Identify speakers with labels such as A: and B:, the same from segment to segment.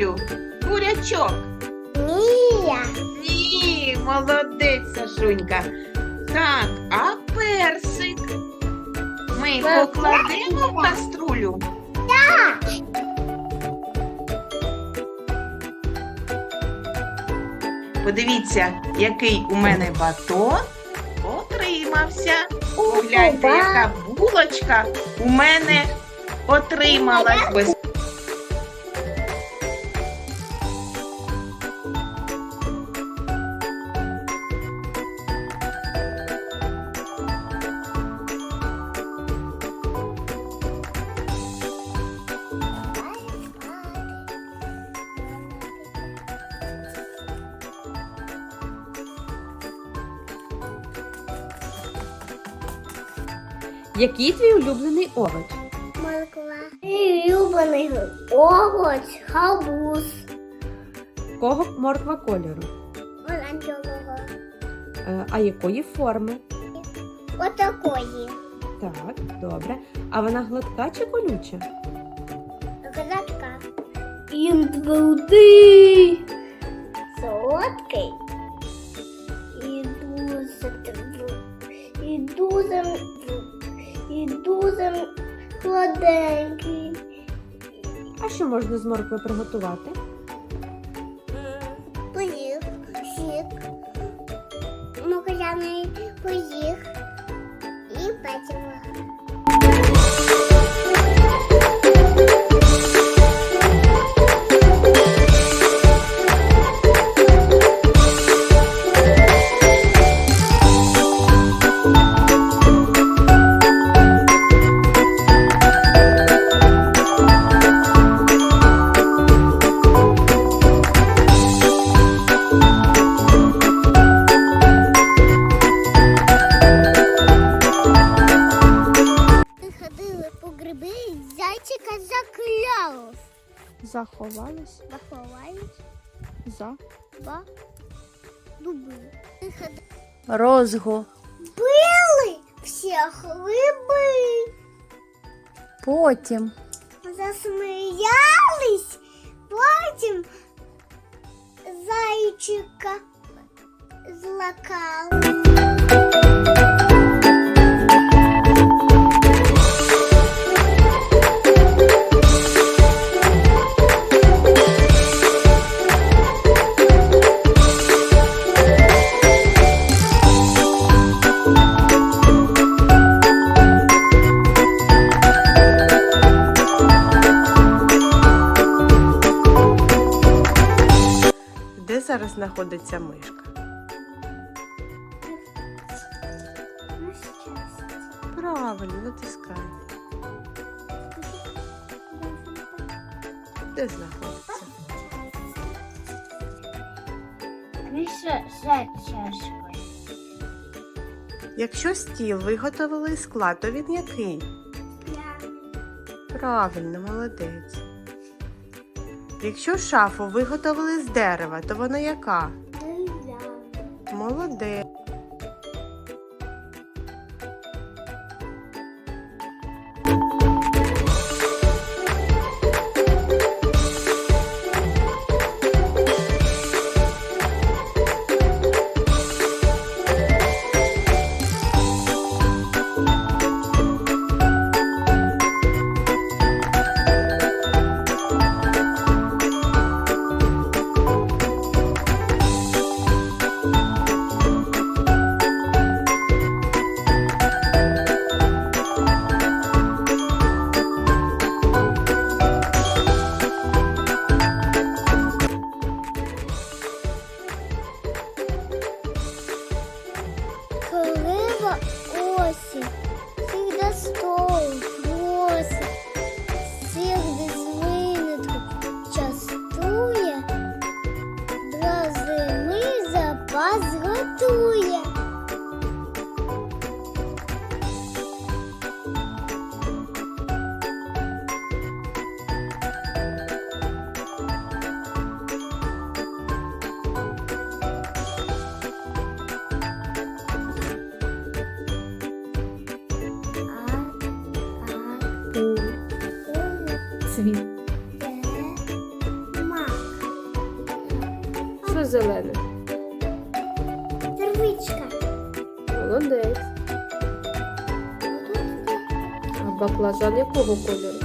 A: Олю? Бурячок. Мія. Ні, молодець, Сашунька. Так, а персик. Ми покладемо в каструлю.
B: Так.
A: Подивіться, який у мене батон отримався. Погляньте, яка булочка у мене отрималась.
C: Який твій улюблений овоч?
B: Морква. Любаний овоч, халбуз.
C: Кого морква кольору?
B: Оранжевого.
C: Е, а якої форми?
B: Отакої.
C: Так, добре. А вона гладка чи колюча?
B: Гладка. Він твердий. Солодкий. І дуже. І дуже і дуже сладенький.
C: А що можна з моркви приготувати?
B: Поїх, сік, мокряний поїх і печиво. Заховають
C: за
B: два дуби.
D: Розгу.
B: Били всіх риби.
D: Потім
B: Засміялись, потім зайчика злакали.
D: Знаходиться мишка? Правильно, натискай. Де знаходиться?
B: Міша за чашкою.
D: Якщо стіл виготовили з скла, то він який? Правильно, молодець. Якщо шафу виготовили з дерева, то вона яка? Молодець.
B: запас готує.
C: цвіт.
B: Мак,
C: Що зелене? Баклажан якого кольору?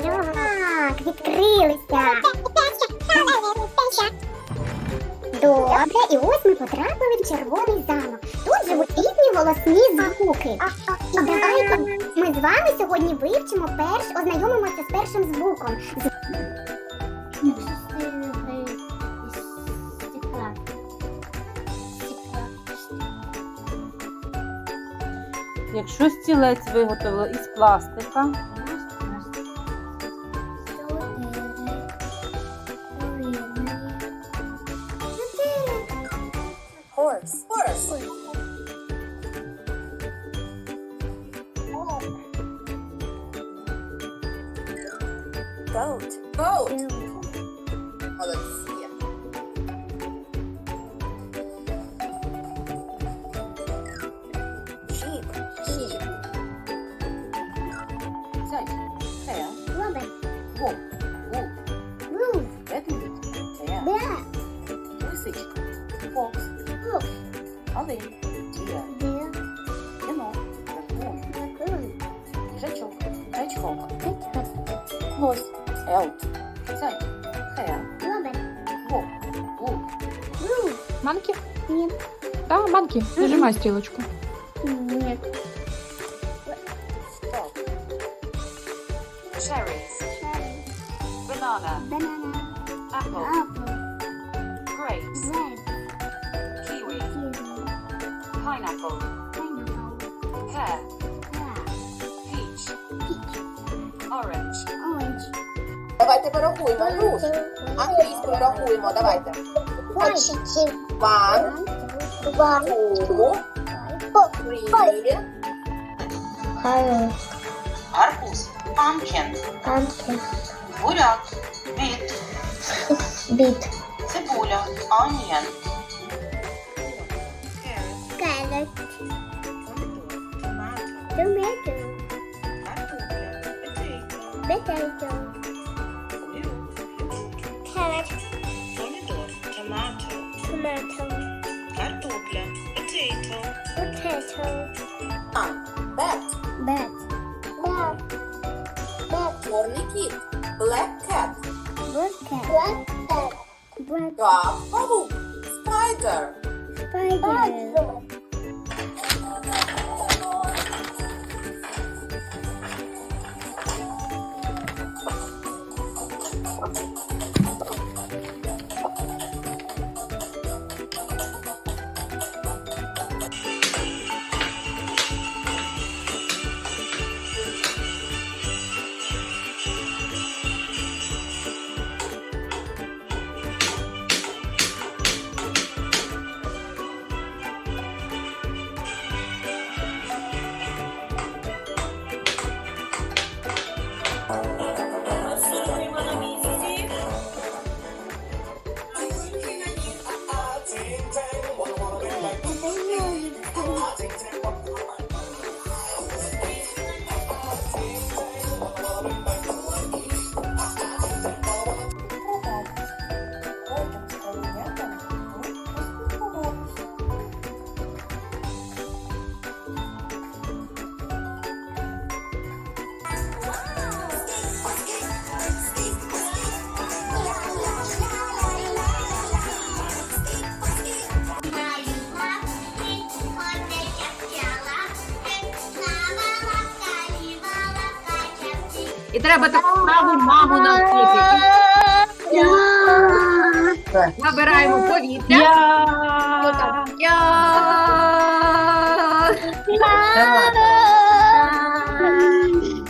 B: Так, відкрилися. Добре, і ось ми потрапили в червоний замок. Тут живуть різні голосні звуки. І давайте ми з вами сьогодні вивчимо перш, ознайомимося з першим звуком. З-
C: Якщо стілець виготовили із пластика,
E: Boat. Boat. Oh, let's see. Yeah. Sheep. Sheep. Zijk. Fair. Wolf. Wolf. Move. Rabbit. Bear. Pussy. Fox. Hoof. Ollie. Deer. Deer. Лось. Елт. Зайчик. Хея. Вовк. Вовк.
F: Манки?
B: Нет.
F: Да, манки. Нажимай стрелочку.
B: Нет.
E: Стоп. Cherries. Banana.
B: Банана.
E: Apple.
B: Апл.
E: Grapes.
B: Ред.
E: Kiwi.
B: Ківі.
E: Pineapple.
B: Пайнапл.
E: Pear.
B: Пера.
E: Peach.
B: Піч.
E: Orange.
G: Давайте порахуємо груш. Англійською рахуємо, давайте. One, two, three.
A: Арбуз. Pumpkin. Буряк. Біт.
B: Біт.
A: Цибуля. Onion.
B: Carrot. Tomato.
A: Картопля. Potato.
B: Potato. Tomato.
A: Картопля. Potato.
B: Potato.
G: Bat,
B: Bat. Bat. Bat.
G: чорний кіт. Black cat.
B: Black cat. Black cat. Black
G: Dog, павук. Spider.
B: spider.
F: І треба таку праву маму навчити. Набираємо повітря. Я.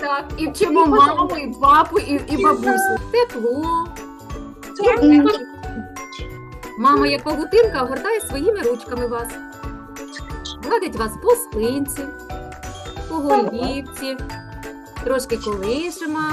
F: Так, і вчимо маму, і папу, і, і бабусю. Тепло. Мама, як павутинка, огортає своїми ручками вас. Гладить вас по спинці, по голівці, трошки колишимо.